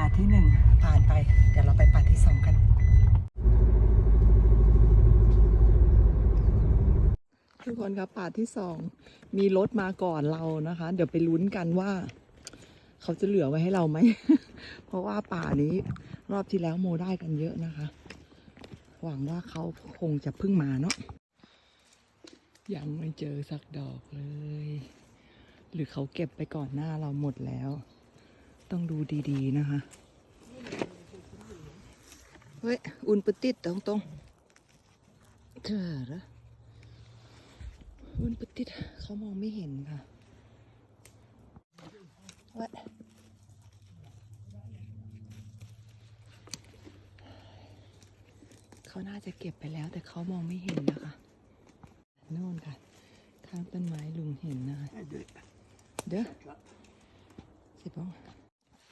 ป่าที่หนึ่งผ่านไป เดี๋ยวเราไปป่าที่สองกัน ทุกคนครับป่าที่สองมีรถมาก่อนเรานะคะ เดี๋ยวไปลุ้นกันว่า เขาจะเหลือไว้ให้เราไหม เพราะว่าป่านี้รอบที่แล้วโมได้กันเยอะนะคะ หวังว่าเขาคงจะเพิ่งมาเนาะยังไม่เจอสักดอกเลย หรือเขาเก็บไปก่อนหน้าเราหมดแล้ว ต้องดูดีๆนะคะ เฮ้ย อุ่นปติดตรงตรงๆเธอเหรออุ่นปติดเขามองไม่เห็นค่ะเว้ยเขาน่าจะเก็บไปแล้วแต่เขามองไม่เห็นนะคะโน่นค่ะ ข้างต้นไม้ลุงเห็นนะคะ เด้อสิบปอง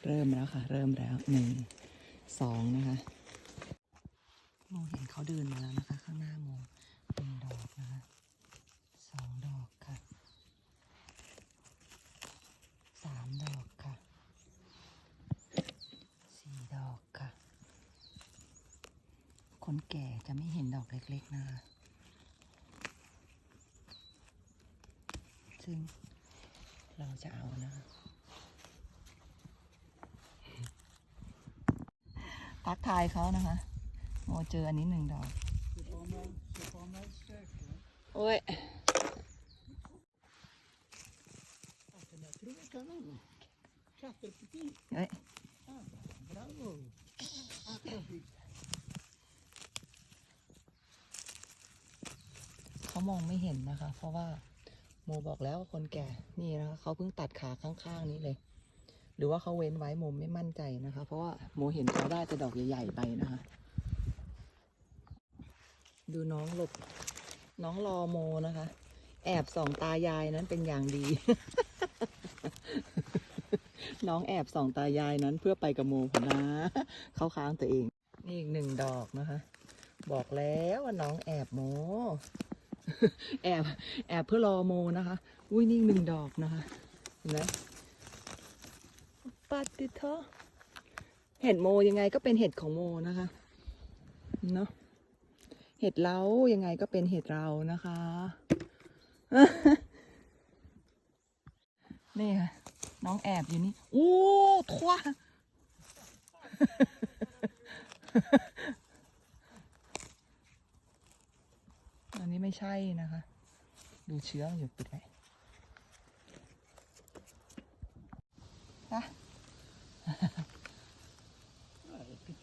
เริ่มแล้วค่ะ เริ่มแล้วหนึ่งสองนะคะโมเห็นเขาเดินมาแล้วนะคะ ข้างหน้าโมหนึ่งดอกนะคะสองดอกค่ะสามดอกค่ะสี่ดอกค่ะ คนแก่จะไม่เห็นดอกเล็กๆนะคะซึ่งเราจะเอานะคะ ทักทายเขานะคะโมเจออันนี้หนึ่งดอกโอ้ยเฮ้ยเขามองไม่เห็นนะคะ เพราะว่าโมบอกแล้วว่าคนแก่นี่นะคะเขาเพิ่งตัดขาข้างๆนี้เลย หรือว่าเขาเว้นไว้โมไม่มั่นใจนะคะ เพราะว่าโมเห็นเขาได้แต่ดอกใหญ่ๆไปนะคะ ดูน้องหลบน้องรอโมนะคะ แอบส่องตายายนั้นเป็นอย่างดี น้องแอบส่องตายายนั้นเพื่อไปกับโมนะเข้าค้างตัวเอง นี่อีกหนึ่งดอกนะคะ บอกแล้วว่าน้องแอบโม แอบแอบเพื่อรอโมนะคะ อุ้ยนี่หนึ่งดอกนะคะ เห็นไหม ปาติเถอะเห็ดโมยังไงก็เป็นเห็ดของโมนะคะ เนาะเห็ดเรายังไงก็เป็นเห็ดเรานะคะ นี่ค่ะ น้องแอบอยู่นี่ โอ้ทั่วอันนี้ไม่ใช่นะคะ ดูเชื้ออยู่ปิดไว้นะ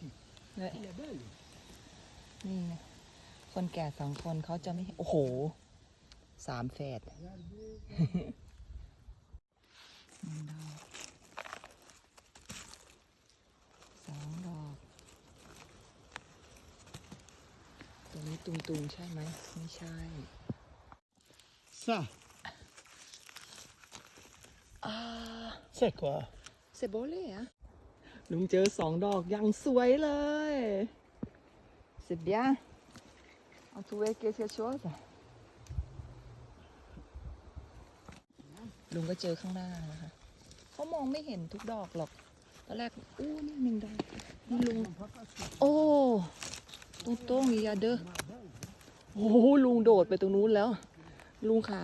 เนี่ยนี่ไงคนแก่สองคนเขาจะไม่ โอ้โห สามแฝดหนึ่งดอกสองดอกตัวนี้ตุงๆ ใช่ไหม ไม่ใช่ Ça, อ่า c'est quoi เซโบเล่อะลุงเจอสองดอกอย่างสวยเลย C'est bien. On trouvait quelque chose. ลุงก็เจอข้างหน้านะคะเขามองไม่เห็นทุกดอกหรอก ตอนแรก อู้นี่หนึ่งดอกนี่ลุง โอ้ตรงตรงๆอย่าเด้อโอ้โหลุงโดดไปตรงนู้นแล้ว ลุงขา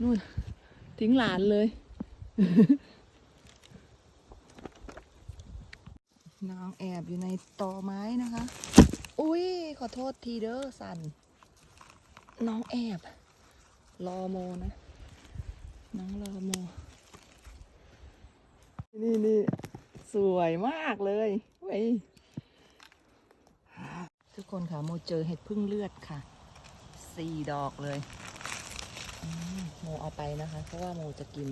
นู่น ทิ้งหลานเลย น้องแอบอยู่ในตอไม้นะคะ อุ้ยขอโทษทีเด้อสัน น้องแอบรอโมนะ น้องรอโม นี่นี่สวยมากเลยเว้ยทุกคนค่ะโมเจอเห็ดพึ่งเลือดค่ะสี่ดอกเลย โมเอาไปนะคะ เพราะว่าโมจะกิน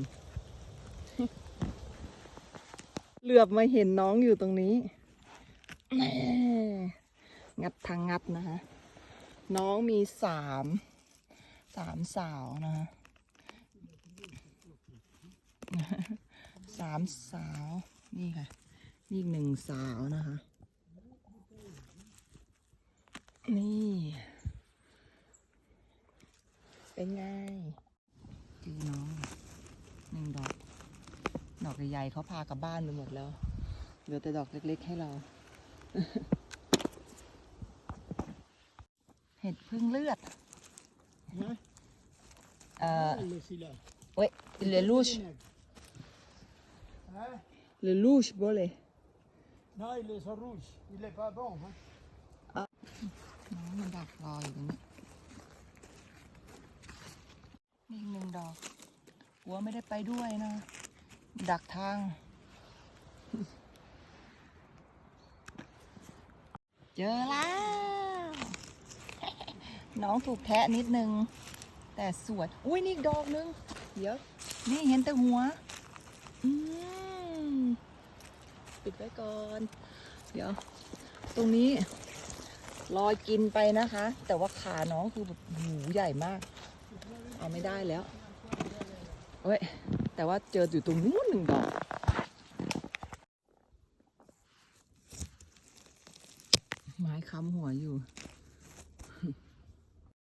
เหลือบมาเห็นน้องอยู่ตรงนี้แหม่งัดทางงัดนะคะ น้องมีสาม สามสาวนะคะสามสาว นี่ค่ะ นี่หนึ่งสาวนะคะ นี่ เป็นไงจีน้อง ดอกดอกใหญ่ๆเขาพากลับบ้านไปหมดแล้ว เหลือแต่ดอกเล็กๆให้เรา เห็ดพึ่งเลือด Hein เอ่อ Il est celui-là. เว้ยเลลูช Hein เลลูชโบเลย Non, il est rouge. Il est pas bon. Hein น้องมันดักรออยู่ตรงนี้นี่อีกหนึ่งดอกหัวไม่ได้ไปด้วยนะ ดักทาง เจอแล้ว น้องถูกแทะนิดนึง แต่สวยอุ้ยนี่ดอกนึง เดี๋ยว นี่เห็นแต่หัว อืม ปิดไว้ก่อน เดี๋ยว ตรงนี้ลอยกินไปนะคะ แต่ว่าขาน้องคือแบบหูใหญ่มาก เอาไม่ได้แล้วเว้ย แต่ว่าเจออยู่ตรงนู้นหนึ่งดอกไม้ค้ำหัวอยู่